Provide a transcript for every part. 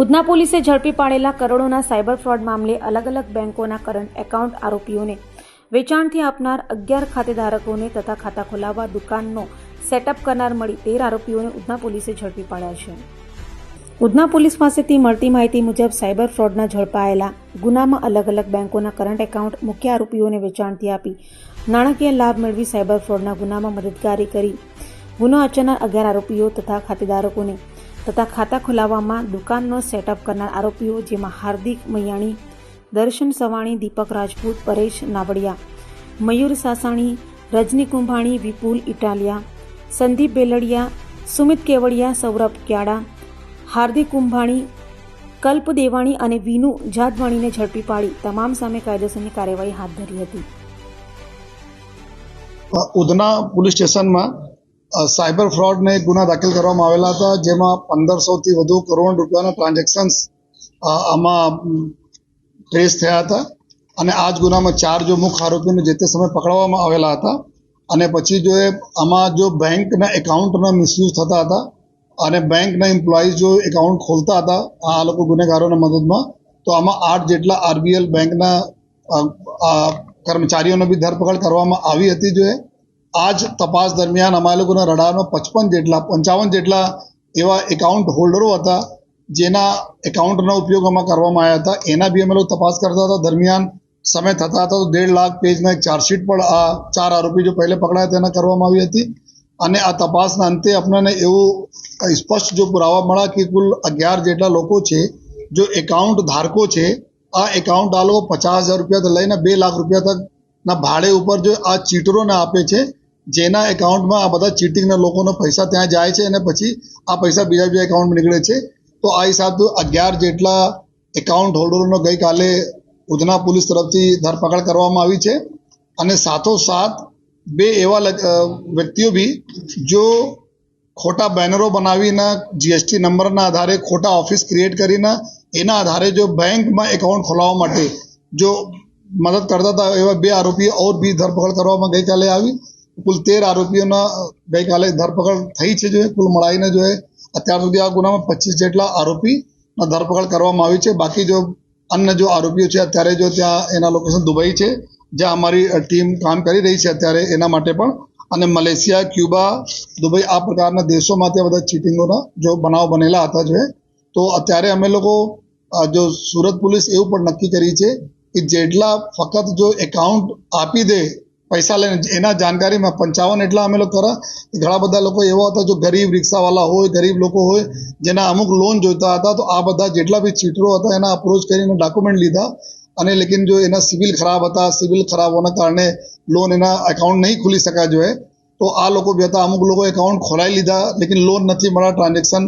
ઉધના પોલીસે ઝડપી પાડેલા કરોડોના સાયબર ફ્રોડ મામલે અલગ અલગ બેંકોના કરંટ એકાઉન્ટ આરોપીઓને વેચાણથી આપનાર અગિયાર ખાતેધારકોને તથા ખાતા ખોલાવવા દુકાનનો સેટઅપ કરનાર મળી તેર આરોપીઓને ઉધના પોલીસે ઝડપી પાડ્યા છે. ઉધના પોલીસ પાસેથી મળતી માહિતી મુજબ સાયબર ફ્રોડના ઝડપાયેલા ગુનામાં અલગ અલગ બેંકોના કરંટ એકાઉન્ટ મુખ્ય આરોપીઓને વેચાણથી આપી નાણાકીય લાભ મેળવી સાયબર ફ્રોડના ગુનામાં મદદગારી કરી ગુનો આચરનાર અગિયાર આરોપીઓ તથા ખાતેદારોને તથા ખાતા ખોલાવવામાં દુકાનનો સેટઅપ કરનાર આરોપીઓ જેમાં હાર્દિક મૈયાણી, દર્શન સવાણી, દીપક રાજપૂત, પરેશ નાવડિયા, મયુર સાસાણી, રજની કુંભાણી, વિપુલ ઇટાલિયા, સંદીપ બેલડિયા, સુમિત કેવડિયા, સૌરભ ક્યાડા, હાર્દિક કુંભાણી, કલ્પ દેવાણી અને વિનુ જાદવાણીને ઝડપી પાડી તમામ સામે કાયદેસરની કાર્યવાહી હાથ ધરી હતી. ઉધના પોલીસ સ્ટેશનમાં સાયબર ફ્રોડને ગુના દાખલ કરવામાં આવેલા હતા જેમાં પંદરસોથી વધુ કરોડ રૂપિયાના ટ્રાન્ઝેક્શન્સ આમાં ટ્રેસ થયા હતા. અને આ જ ગુનામાં ચાર જો મુખ્ય આરોપીઓને જે તે સમયે પકડવામાં આવેલા હતા. અને પછી જો એ આમાં જો બેંકના એકાઉન્ટના મિસયુઝ થતા હતા અને બેંકના એમ્પ્લોઈઝ જો એકાઉન્ટ ખોલતા હતા આ લોકો ગુનેગારોના મદદમાં તો આમાં આઠ જેટલા આરબીએલ બેંકના અ, બી ધરપકડ કરવામાં આવી હતી જો એ. આ જ તપાસ દરમિયાન અમારા લોકોના રડારમાં પચપન જેટલા, પંચાવન જેટલા એવા એકાઉન્ટ હોલ્ડરો હતા, જેના એકાઉન્ટનો ઉપયોગ અમે કરવામાં આવ્યા હતા. એના બી અમે લોકો તપાસ કરતા હતા. દરમિયાન સમય થતા હતા તો દેઢ લાખ પેજના એક ચાર્જશીટ પણ આ ચાર આરોપી જો પહેલે પકડાયા તેના કરવામાં આવી હતી. અને આ તપાસના અંતે આપણને એવું સ્પષ્ટ જો પુરાવા મળ્યા કે કુલ અગિયાર જેટલા લોકો છે, જો એકાઉન્ટ ધારકો છે, આ એકાઉન્ટ આ લોકો પચાસ હજાર રૂપિયાથી લઈને બે લાખ રૂપિયા તકના ભાડે ઉપર જો આ ચીટરોને આપે છે જેના એકાઉન્ટમાં આ બધા ચીટિંગના લોકોના પૈસા ત્યાં જાય છે અને પછી આ પૈસા બીજા બીજા એકાઉન્ટમાં નીકળે છે. તો આ હિસાબથી અગિયાર જેટલા એકાઉન્ટ હોલ્ડરોનો ગઈકાલે ઉધના પોલીસ તરફથી ધરપકડ કરવામાં આવી છે. અને સાથોસાથ બે એવા વ્યક્તિઓ બી જો ખોટા બેનરો બનાવીને જીએસટી નંબરના આધારે ખોટા ઓફિસ ક્રિએટ કરીને એના આધારે જો બેંકમાં એકાઉન્ટ ખોલાવવા માટે જો મદદ કરતા હતા એવા બે આરોપીઓ ઓર બી ધરપકડ કરવામાં ગઈકાલે આવી. કુલ તેર આરોપીઓના ગઈકાલે ધરપકડ થઈ છે જો કુલ મળાઈને જો એ અત્યાર સુધી આ ગુનામાં પચીસ જેટલા આરોપીના ધરપકડ કરવામાં આવી છે. બાકી જો અન્ય જો આરોપીઓ છે, અત્યારે જો ત્યાં એના લોકેશન દુબઈ છે, જ્યાં અમારી ટીમ કામ કરી રહી છે અત્યારે, એના માટે પણ. અને મલેશિયા, ક્યુબા, દુબઈ આ પ્રકારના દેશોમાં ત્યાં બધા ચીટિંગોના જો બનાવ બનેલા હતા જો તો અત્યારે અમે લોકો જો સુરત પોલીસ એવું પણ નક્કી કરી છે કે જેટલા ફક્ત જો એકાઉન્ટ આપી દે પૈસા લઈને એના જાણકારીમાં પંચાવન એટલા અમે લોકો કરા. ઘણા બધા લોકો એવા હતા જો ગરીબ રિક્ષાવાળા હોય, ગરીબ લોકો હોય, જેના અમુક લોન જોઈતા હતા, તો આ બધા જેટલા બી ચીટરો હતા, એના અપ્રોચ કરીને ડોક્યુમેન્ટ લીધા. અને લેકિન જો એના સિવિલ ખરાબ હતા સિવિલ ખરાબ હોવાના કારણે લોન એના એકાઉન્ટ નહીં ખુલી શકા જોઈએ તો આ લોકો બી હતા, અમુક લોકો એકાઉન્ટ ખોલાવી લીધા, લેકિન લોન નથી મળ્યા ટ્રાન્ઝેક્શન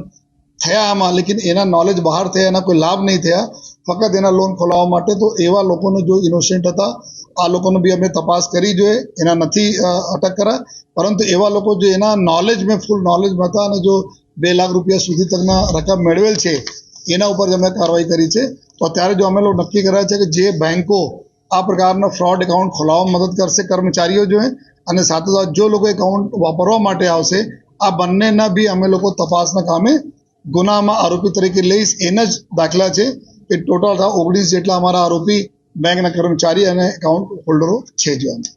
થયા આમાં. લેકિન એના નોલેજ બહાર થયા, એના કોઈ લાભ નહીં થયા. ફક્ત એના લોન ખોલાવવા માટે તો એવા લોકોને જો ઇનોસેન્ટ હતા, આ લોકોનો બી અમે તપાસ કરી જોઈએ. એના નથી અટક કરા પરંતુ એવા લોકો જે એના નોલેજ મેં ફૂલ નોલેજ હતા અને જો બે લાખ રૂપિયા સુધી તકના રકમ મેળવેલ છે, એના ઉપર જ અમે કાર્યવાહી કરી છે. તો અત્યારે જો અમે લોકો નક્કી કર્યા છે કે જે બેન્કો આ પ્રકારના ફ્રોડ એકાઉન્ટ ખોલાવવામાં મદદ કરશે કર્મચારીઓ જોઈએ અને અને સાથોસાથ જો લોકો એકાઉન્ટ વાપરવા માટે આવશે, આ બંનેના બી અમે લોકો તપાસના કામે ગુનામાં આરોપી તરીકે લઈશ એના જ દાખલા છે કે ટોટલ ઓગણીસ જેટલા અમારા આરોપી બેંકના કર્મચારી અને એકાઉન્ટ હોલ્ડરો છે જો અમે